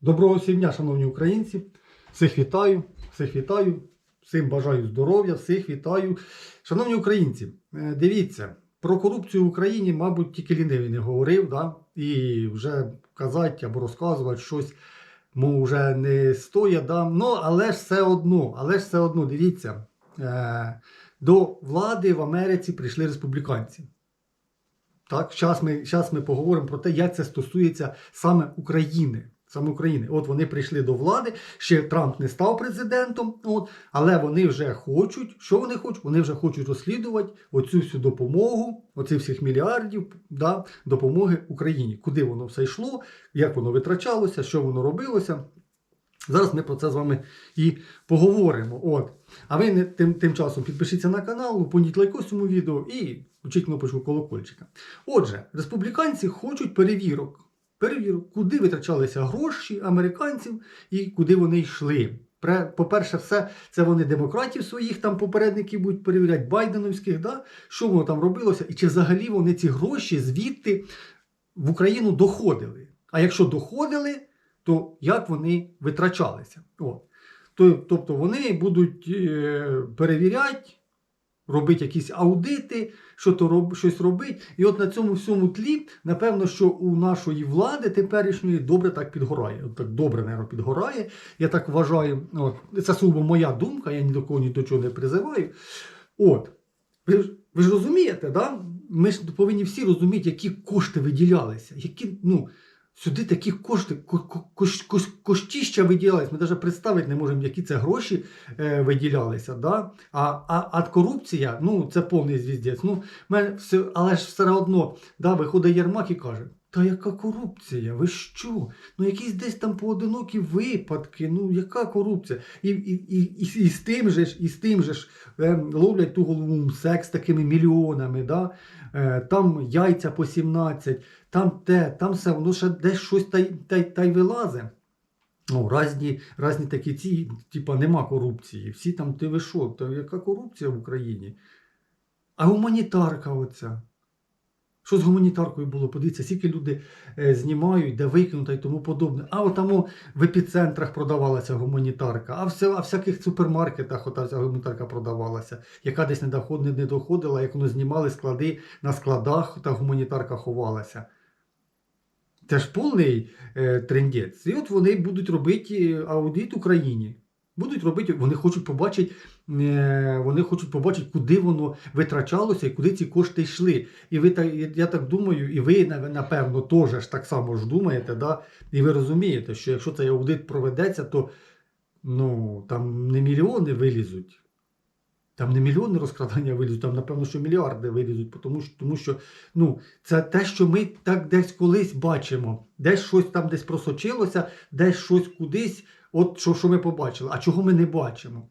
Доброго всім дня, шановні українці. Всіх вітаю, всіх вітаю, всім бажаю здоров'я, всіх вітаю. Шановні українці, е, дивіться, про корупцію в Україні, мабуть, тільки лінивий не говорив, да? і вже казати або розказувати щось му вже не стоїть. Да? Ну, але ж все одно, але ж все одно, дивіться, е, до влади в Америці прийшли республіканці. Так, зараз ми, ми поговоримо про те, як це стосується саме України. Саме України. От вони прийшли до влади, ще Трамп не став президентом, от, але вони вже хочуть. Що вони хочуть? Вони вже хочуть розслідувати оцю всю допомогу, оцих всіх мільярдів да, допомоги Україні. Куди воно все йшло, як воно витрачалося, що воно робилося. Зараз ми про це з вами і поговоримо. От. А ви не, тим, тим часом підпишіться на канал, лупоніть лайкос цьому відео і включіть кнопочку колокольчика. Отже, республіканці хочуть перевірок. Перевірок, куди витрачалися гроші американців і куди вони йшли. По-перше, все це вони демократів своїх там попередників будуть перевіряти, байденовських, да? що воно там робилося, і чи взагалі вони ці гроші звідти в Україну доходили. А якщо доходили, то як вони витрачалися? От. Тобто вони будуть е, перевіряти, робити якісь аудити, що то роб, щось робити. І от на цьому всьому тлі, напевно, що у нашої влади теперішньої добре так підгорає. От так добре, мабуть, підгорає. Я так вважаю. От. Це сугубо моя думка, я ні до кого ні до чого не призиваю. От. Ви, ж- ви ж розумієте, да? ми ж повинні всі розуміти, які кошти виділялися. Які, ну, сюди такі кошти, ко- ко- кош- кош- коштіща виділялись. Ми навіть представити не можемо, які це гроші е, виділялися. Да? А, а, а корупція, ну, це повний звіздець. Ну, але ж все одно да, виходить Єрмак і каже. Та яка корупція? Ви що? Ну якісь десь там поодинокі випадки. Ну яка корупція? І, і, і, і, і з тим же ж, і з тим же ж е, ловлять ту голову МСЕК з такими мільйонами, да? е, там яйця по 17, там те, там все, воно ще десь щось та, та, та й вилазить. Ну, разні, разні такі ці, типа, нема корупції. Всі там, ти ви що, та яка корупція в Україні? А гуманітарка оця. Що з гуманітаркою було? Подивіться, скільки люди е, знімають, де викинута і тому подобне. А отамо в епіцентрах продавалася гуманітарка, а, в всяких супермаркетах ота ця гуманітарка продавалася, яка десь не, доход, не, доходила, як воно знімали склади на складах, та гуманітарка ховалася. Це ж повний е, трендець. І от вони будуть робити е, аудит Україні. Будуть робити, вони хочуть побачити, вони хочуть побачити, куди воно витрачалося і куди ці кошти йшли. І ви я так думаю, і ви напевно теж ж так само ж думаєте, да? і ви розумієте, що якщо цей аудит проведеться, то ну, там не мільйони вилізуть. Там не мільйони розкрадання вилізуть, там, напевно, що мільярди вилізуть, тому що, тому що ну, це те, що ми так десь колись бачимо. Десь щось там десь просочилося, десь щось кудись, от що, що ми побачили. А чого ми не бачимо?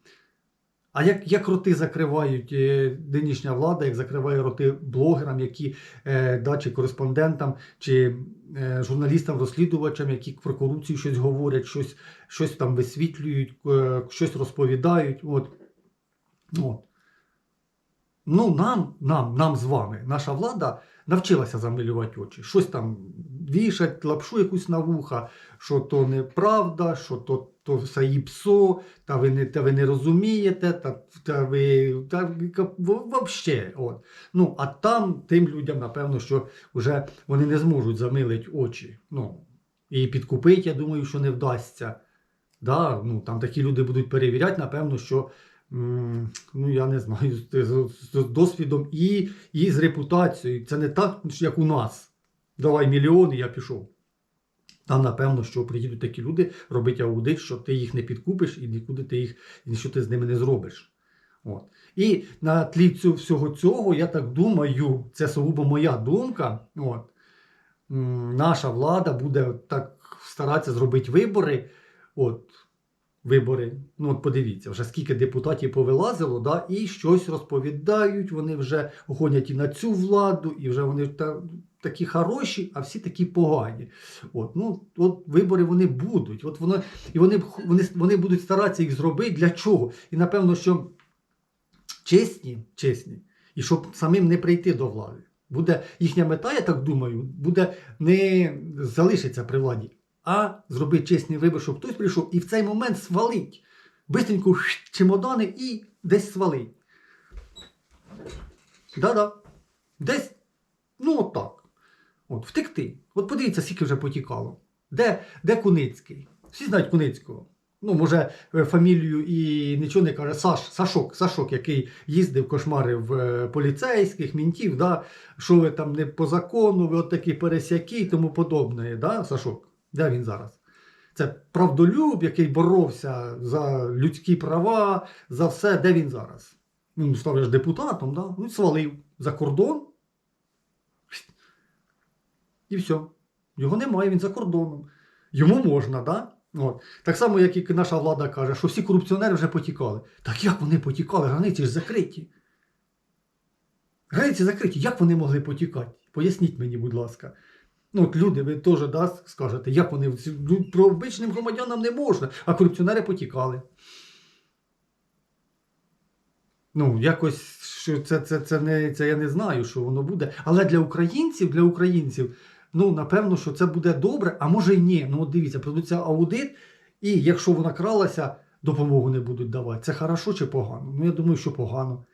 А як, як роти закривають е, нинішня влада, як закриває роти блогерам, які е, да, чи кореспондентам, чи е, журналістам-розслідувачам, які про корупцію щось говорять, щось, щось там висвітлюють, щось розповідають. От. От. Ну, нам, нам, нам з вами, наша влада навчилася замилювати очі. Щось там вішать, лапшу якусь на вуха, що то неправда, що то, то все їпсо, та ви не, та ви не розумієте, та, та ви та, взагалі. От. Ну, а там тим людям, напевно, що вже вони не зможуть замилити очі. Ну, і підкупити, я думаю, що не вдасться. Да, ну, там такі люди будуть перевіряти, напевно, що ну, я не знаю, з, досвідом і, і з репутацією. Це не так, як у нас. Давай мільйон, і я пішов. Там, напевно, що приїдуть такі люди робити аудит, що ти їх не підкупиш і нікуди ти їх, що ти з ними не зробиш. От. І на тлі цю, всього цього, я так думаю, це сугубо моя думка. От, наша влада буде так старатися зробити вибори. От, вибори. Ну, от подивіться, вже скільки депутатів повилазило, да, і щось розповідають, вони вже гонять і на цю владу, і вже вони та, такі хороші, а всі такі погані. От, ну, от вибори вони будуть. От воно, і вони, вони, вони будуть старатися їх зробити. Для чого? І напевно, що чесні, чесні, і щоб самим не прийти до влади. Буде їхня мета, я так думаю, буде не залишиться при владі, а зробити чесний вибір, щоб хтось прийшов і в цей момент свалить. Бистренько шт, чемодани і десь свалить. Да-да. Десь, ну от так. От, втекти. От подивіться, скільки вже потікало. Де, де Куницький? Всі знають Куницького. Ну, може, е, фамілію і нічого не каже. Саш, Сашок, Сашок, який їздив, кошмарив е, поліцейських, мінтів, да? що ви там не по закону, ви от такі пересяки і тому подобне. Да? Сашок, де він зараз? Це правдолюб, який боровся за людські права, за все, де він зараз? Він став ж депутатом, да? ну, свалив за кордон. І все. Його немає, він за кордоном. Йому можна, да? От. Так само, як і наша влада каже, що всі корупціонери вже потікали. Так як вони потікали? Границі ж закриті. Границі закриті. Як вони могли потікати? Поясніть мені, будь ласка. Ну, от люди, ви теж да, скажете, як вони ну, про обичним громадянам не можна, а корупціонери потікали. Ну, якось що це, це, це, не, це я не знаю, що воно буде. Але для українців, для українців, ну, напевно, що це буде добре, а може й ні. Ну, от дивіться, продуться аудит, і якщо вона кралася, допомогу не будуть давати. Це хорошо чи погано? Ну, я думаю, що погано.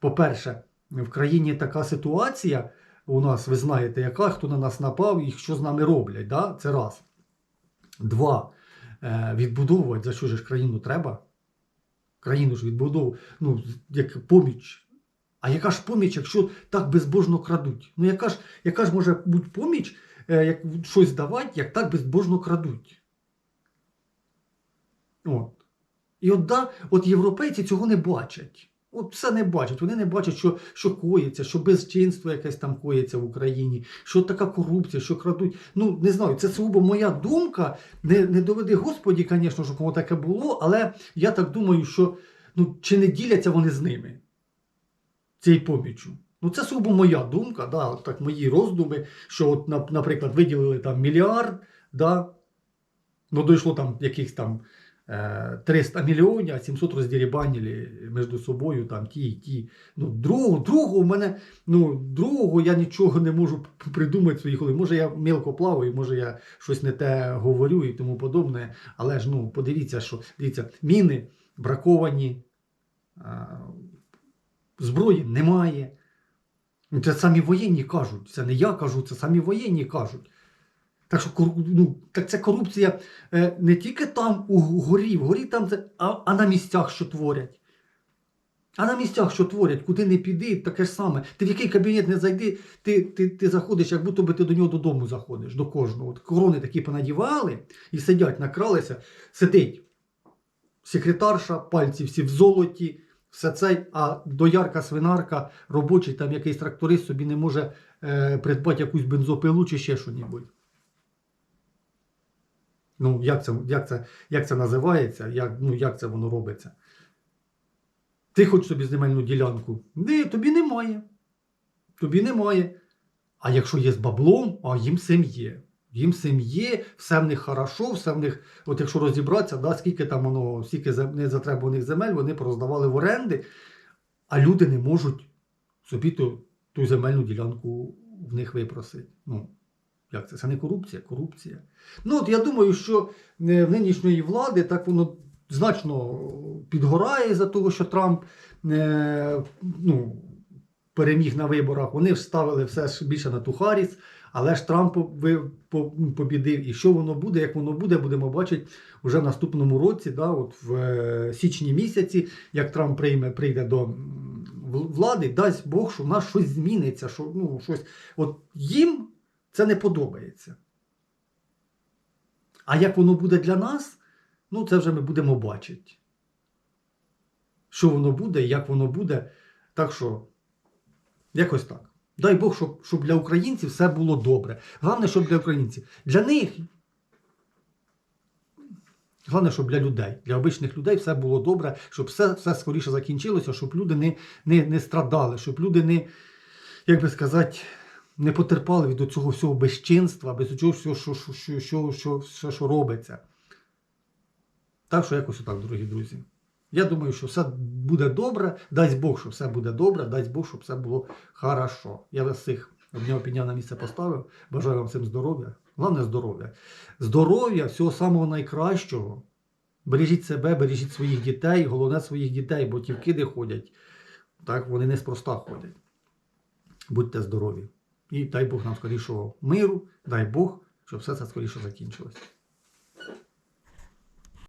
По-перше, в країні така ситуація у нас, ви знаєте, яка, хто на нас напав і що з нами роблять. Да? Це раз. Два. Е, відбудовувати, за що ж країну треба? Країну ж відбудову, ну, як поміч. А яка ж поміч, якщо так безбожно крадуть? Ну, яка ж, яка ж може бути поміч, е, як щось давати, як так безбожно крадуть? От. І от, да, от європейці цього не бачать. От все не бачать. Вони не бачать, що, що коїться, що безчинство якесь там коїться в Україні, що така корупція, що крадуть. Ну, не знаю, це сугубо моя думка. Не, не доведи Господі, звісно, що кому таке було, але я так думаю, що ну, чи не діляться вони з ними цією поміччю. Ну, це сугубо моя думка, да, так, мої роздуми, що, от, наприклад, виділили там мільярд, да, ну дійшло там якихось там е, 300 мільйонів, а 700 роздірібанили між собою там ті і ті. Ну, другого, другого у мене, ну, другого я нічого не можу придумати в своїй голові. Може, я мілко плаваю, може я щось не те говорю і тому подобне. Але ж ну, подивіться, що дивіться, міни браковані, е, зброї немає. Це самі воєнні кажуть. Це не я кажу, це самі воєнні кажуть. Так що ну, так це корупція е, не тільки там у горі, в горі там а, а на місцях, що творять. А на місцях, що творять, куди не піди, таке ж саме. Ти в який кабінет не зайди, ти, ти, ти заходиш, як будто би ти до нього додому заходиш, до кожного. От корони такі понадівали і сидять, накралися, сидить. Секретарша, пальці всі в золоті, все це, а доярка, свинарка, робочий там якийсь тракторист собі не може е, придбати якусь бензопилу чи ще щось. Ну, як це, як це, як це називається, як, ну, як це воно робиться? Ти хочеш собі земельну ділянку? Ні, тобі немає. Тобі немає. А якщо є з баблом, а їм всім є. Їм всім є, все в них хорошо, все в них, от якщо розібратися, да, скільки там воно, скільки незатребуваних земель вони пороздавали в оренди, а люди не можуть собі ту, ту земельну ділянку в них випросити. Ну, як це? Це не корупція, корупція. Ну, от я думаю, що е, в нинішньої влади так воно значно підгорає за того, що Трамп е, ну, переміг на виборах. Вони ж ставили все більше на ту Харріс, але ж Трамп побідив. І що воно буде, як воно буде, будемо бачити вже в наступному році, да, от в е, січні місяці, як Трамп прийме, прийде до влади, дасть Бог, що в нас щось зміниться, що ну, щось. От їм це не подобається. А як воно буде для нас, ну це вже ми будемо бачити. Що воно буде, як воно буде. Так що, якось так. Дай Бог, щоб, щоб для українців все було добре. Головне, щоб для українців. Для них. Головне, щоб для людей, для обичних людей все було добре, щоб все, все скоріше закінчилося, щоб люди не, не, не страдали, щоб люди не, як би сказати, не потерпали від цього всього безчинства, без цього всього, що, що, що, що, що, що, що робиться. Так що якось отак, дорогі друзі. Я думаю, що все буде добре. Дасть Бог, що все буде добре, дасть Бог, щоб все було хорошо. Я вас всіх Обняв, підняв на місце поставив. Бажаю вам всім здоров'я. Головне здоров'я. Здоров'я, всього самого найкращого. Бережіть себе, бережіть своїх дітей, головне своїх дітей, бо ті вкиди ходять. Так, вони неспроста ходять. Будьте здорові. І дай Бог нам скорішого миру, дай Бог, щоб все це скоріше закінчилось.